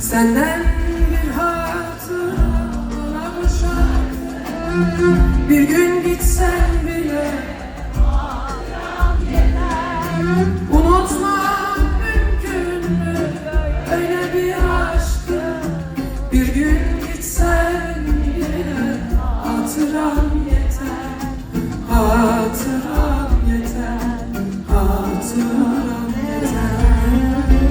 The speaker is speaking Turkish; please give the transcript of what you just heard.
Senden bir hatıra alamışam Bir gün gitsen bile Unutmak mümkün mü? Öyle bir aşkı. Bir gün gitsen bile hatıram